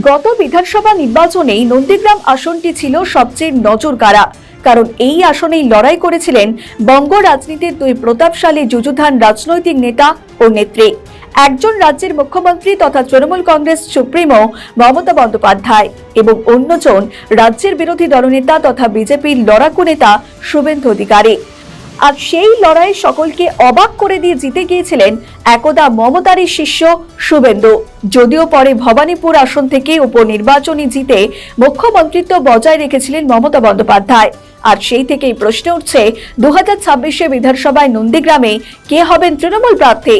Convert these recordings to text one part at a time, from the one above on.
গত বিধানসভা নির্বাচনেই নন্দীগ্রাম আসনটি ছিল সবচেয়ে নজর কাড়া কারণ এই আসনেই লড়াই করেছিলেন বঙ্গ রাজনীতির দুই প্রতাপশালী যুযুধান রাজনৈতিক নেতা ও নেত্রী। একজন রাজ্যের মুখ্যমন্ত্রী তথা তৃণমূল কংগ্রেস সুপ্রিমো মমতা বন্দ্যোপাধ্যায় এবং অন্যজন রাজ্যের বিরোধী দলনেতা তথা বিজেপির লড়াকু নেতা শুভেন্দু অধিকারী। আর সেই লড়াই সকলকে অবাক করে দিয়ে জিতে গিয়েছিলেন একদা মমতারই শিষ্য শুভেন্দু। যদিও পরে ভবানীপুর আসন থেকে উপনির্বাচনী জিতে মুখ্যমন্ত্রিত্ব বজায় রেখেছিলেন মমতা বন্দ্যোপাধ্যায়। আর সেই থেকেই প্রশ্ন উঠছে দু হাজার ছাব্বিশে বিধানসভায় নন্দীগ্রামে কে হবেন তৃণমূল প্রার্থী?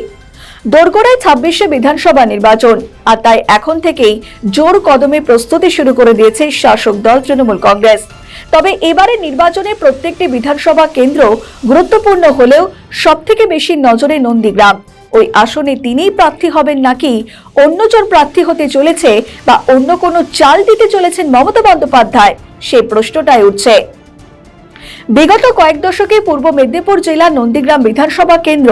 দোরগোড়ায় ছাব্বিশে বিধানসভা নির্বাচন। আর তাই এখন থেকেই জোর কদমে প্রস্তুতি শুরু করে দিয়েছে শাসক দল তৃণমূল কংগ্রেস। তবে এবারে নির্বাচনে প্রত্যেকটি বিধানসভা কেন্দ্র গুরুত্বপূর্ণ হলেও সব থেকে বেশি নজরে নন্দীগ্রাম। ওই আসনে তিনিই প্রার্থী হবেন নাকি অন্যজন প্রার্থী হতে চলেছে বা অন্য কোনো চাল দিতে চলেছেন মমতা বন্দ্যোপাধ্যায়? সে প্রশ্নটাই উঠছে। বিগত কয়েক দশকে পূর্ব মেদিনীপুর জেলা নন্দীগ্রাম বিধানসভা কেন্দ্র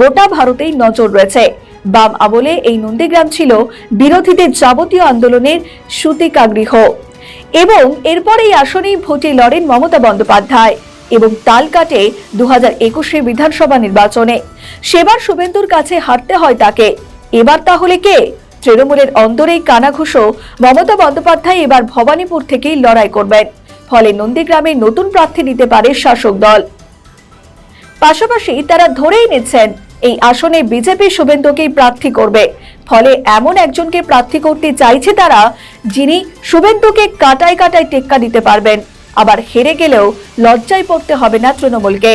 গোটা ভারতেই নজর রয়েছে। বাম আমলে এই নন্দীগ্রাম ছিল বিরোধীদের যাবতীয় আন্দোলনের সুতিকাগৃহ। এবং এরপর এই আসনেই ভোটে লড়েন মমতা বন্দ্যোপাধ্যায় এবং তাল কাটে দু হাজার একুশে বিধানসভা নির্বাচনে। সেবার শুভেন্দুর কাছে হারতে হয় তাকে। এবার তাহলে কে? তৃণমূলের অন্দরেই কানাঘুষো। মমতা বন্দ্যোপাধ্যায় এবার ভবানীপুর থেকেই লড়াই করবেন। ফলে নন্দীগ্রামে নতুন প্রার্থী নিতে পারে শাসক দল। পাশাপাশি তারা ধরেই নিচ্ছেন এই আসনে বিজেপি শুভেন্দুকেই প্রার্থী করবে। ফলে এমন একজনকে প্রার্থী করতে চাইছে তারা, যিনি শুভেন্দুকে কাটায় কাটায় টেক্কা দিতে পারবেন। আবার হেরে গেলেও লজ্জায় পড়তে হবে না তৃণমূলকে।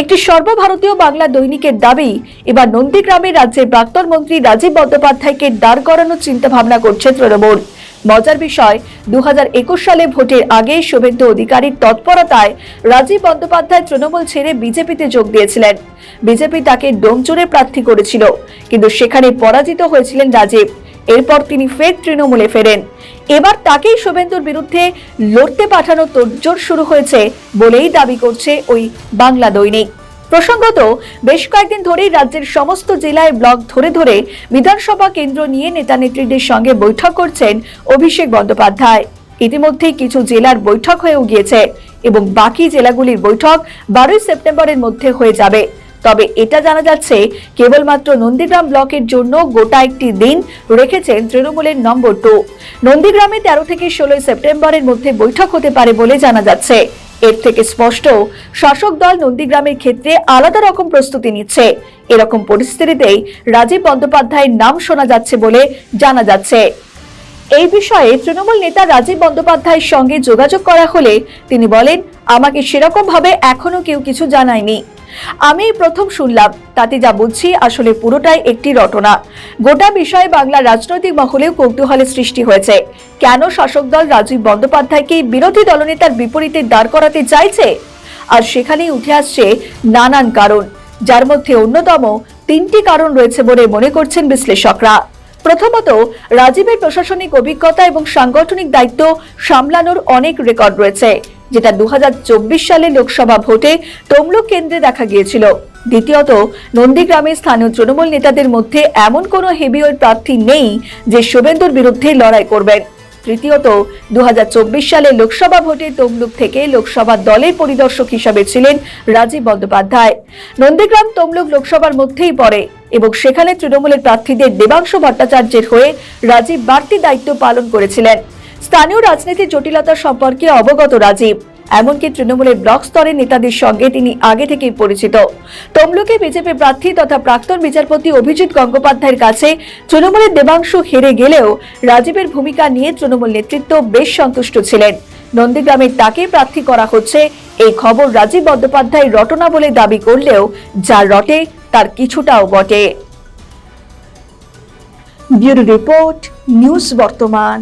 একটি সর্বভারতীয় বাংলা দৈনিকের দাবি, এবার নন্দীগ্রামে রাজ্যের প্রাক্তন মন্ত্রী রাজীব বন্দ্যোপাধ্যায়কে দাঁড় করানোর চিন্তা ভাবনা করছে তৃণমূল। মজার বিষয় দু হাজার একুশ সালে ভোটের আগে শুভেন্দু অধিকারীর তৎপরতায় রাজীব বন্দ্যোপাধ্যায় তৃণমূল ছেড়ে বিজেপিতে যোগ দিয়েছিলেন। বিজেপি তাকে ডোমচুরে প্রার্থী করেছিল, কিন্তু সেখানে পরাজিত হয়েছিলেন রাজীব। এরপর তিনি ফের তৃণমূলে ফেরেন। এবার তাকেই শুভেন্দুর বিরুদ্ধে লড়তে পাঠানো তোড়জোড় শুরু হয়েছে বলেই দাবি করছে ওই বাংলা দৈনিক। প্রসঙ্গত, বেশ কয়েকদিন ধরেই রাজ্যের সমস্ত জেলায় ব্লক ধরে ধরে বিধানসভা কেন্দ্র নিয়ে নেতা নেত্রীদের সঙ্গে বৈঠক করছেন অভিষেক বন্দ্যোপাধ্যায়। ইতিমধ্যেই কিছু জেলার বৈঠক হয়েও গিয়েছে এবং বাকি জেলাগুলির বৈঠক বারোই সেপ্টেম্বরের মধ্যে হয়ে যাবে। তবে এটা জানা যাচ্ছে, কেবলমাত্র নন্দীগ্রাম ব্লকের জন্য গোটা একটি দিন রেখেছেন তৃণমূলের নম্বর টু নন্দীগ্রামে তেরো থেকে ষোলোই সেপ্টেম্বরের মধ্যে বৈঠক হতে পারে বলে জানা যাচ্ছে। এর থেকে স্পষ্ট, শাসক দল নন্দীগ্রামের ক্ষেত্রে আলাদা রকম প্রস্তুতি নিচ্ছে। এরকম পরিস্থিতিতেই রাজীব বন্দ্যোপাধ্যায়ের নাম শোনা যাচ্ছে বলে জানা যাচ্ছে। এই বিষয়ে তৃণমূল নেতা রাজীব বন্দ্যোপাধ্যায়ের সঙ্গে যোগাযোগ করা হলে তিনি বলেন, আমাকে সেরকমভাবে এখনও কেউ কিছু জানায়নি। আমি প্রথম শুনলাম, তাতে যা বুঝছি আসলে পুরোটাই একটি রটনা। গোটা বিষয়ে বাংলা রাজনৈতিক মহলেও কৌতূহলের সৃষ্টি হয়েছে। কেন শাসক দল রাজীব বন্দ্যোপাধ্যায়কে বিরোধী দলনেতার বিপরীতে দাঁড় করাতে চাইছে? আর সেখানেই উঠে আসছে নানান কারণ, যার মধ্যে অন্যতম তিনটি কারণ রয়েছে বলে মনে করছেন বিশ্লেষকরা। প্রথমত, রাজীবের প্রশাসনিক অভিজ্ঞতা এবং সাংগঠনিক দায়িত্ব সামলানোর অনেক রেকর্ড রয়েছে। যেটা দু হাজার চব্বিশ সালে লোকসভা ভোটে তমলুক কেন্দ্রে দেখা গিয়েছিল। দ্বিতীয়ত, নন্দীগ্রামে স্থানীয় তৃণমূল নেতাদের মধ্যে এমন কোনো হেভিওয়েট প্রার্থী নেই যে শুভেন্দুর বিরুদ্ধে লড়াই করবেন। তৃতীয়ত দু হাজার চব্বিশ সালে লোকসভা ভোটে তমলুক থেকে লোকসভা দলের পরিদর্শক হিসাবে ছিলেন রাজীব বন্দ্যোপাধ্যায়। নন্দীগ্রাম তমলুক লোকসভার মধ্যেই পড়ে এবং সেখানে তৃণমূলের প্রার্থীদের দেবাংশু ভট্টাচার্যের হয়ে রাজীব বাড়তি দায়িত্ব পালন করেছিলেন। স্থানীয় রাজনীতির জটিলতা সম্পর্কে অবগত রাজীব। এমনকি তৃণমূলের ব্লক স্তরের নেতাদের সঙ্গে তিনি আগে থেকেই পরিচিত। তমলুকে বিজেপি প্রার্থী তথা প্রাক্তন বিচারপতি অভিজিৎ গঙ্গোপাধ্যায়ের কাছে তৃণমূলের দেবাংশু হেরে গেলেও রাজীবের ভূমিকা নিয়ে তৃণমূল নেতৃত্ব বেশ সন্তুষ্ট ছিলেন। নন্দীগ্রামের তাকে প্রার্থী করা হচ্ছে এই খবর রাজীব বন্দ্যোপাধ্যায় রটনা বলে দাবি করলেও যার রটে, তার কিছুটাও বটে। রিপোর্ট, নিউজ বর্তমান।